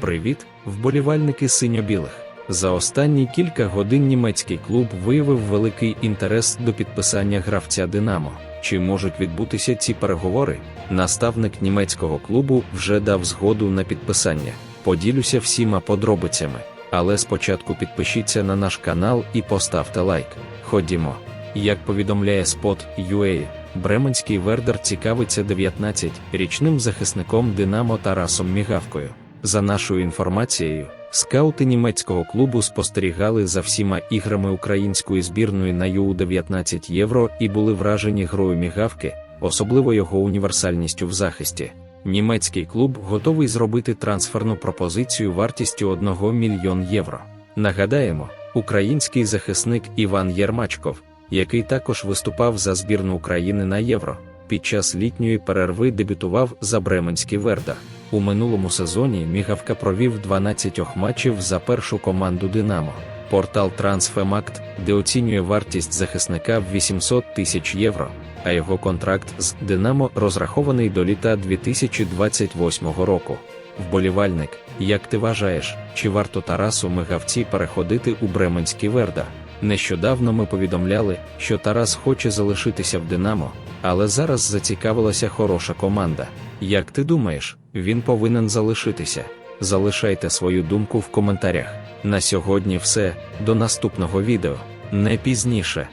Привіт, вболівальники синьо-білих. За останні кілька годин німецький клуб виявив великий інтерес до підписання гравця Динамо. Чи можуть відбутися ці переговори? Наставник німецького клубу вже дав згоду на підписання. Поділюся всіма подробицями. Але спочатку підпишіться на наш канал і поставте лайк. Ходімо. Як повідомляє Spot.ua, Бременський Вердер цікавиться 19-річним захисником Динамо Тарасом Мігавкою. За нашою інформацією, скаути німецького клубу спостерігали за всіма іграми української збірної на Ю-19 Євро і були вражені грою мігавки, особливо його універсальністю в захисті. Німецький клуб готовий зробити трансферну пропозицію вартістю 1 мільйон євро. Нагадаємо, український захисник Іван Єрмачков, який також виступав за збірну України на Євро, під час літньої перерви дебютував за Бременський Верда. У минулому сезоні Мігавка провів 12 матчів за першу команду Динамо. Портал Transfermarkt, де оцінює вартість захисника в 800 тисяч євро, а його контракт з Динамо розрахований до літа 2028 року. Вболівальник, як ти вважаєш, чи варто Тарасу Мигавці переходити у Бременський Верда? Нещодавно ми повідомляли, що Тарас хоче залишитися в Динамо, але зараз зацікавилася хороша команда. Як ти думаєш, він повинен залишитися? Залишайте свою думку в коментарях. На сьогодні все, до наступного відео, не пізніше.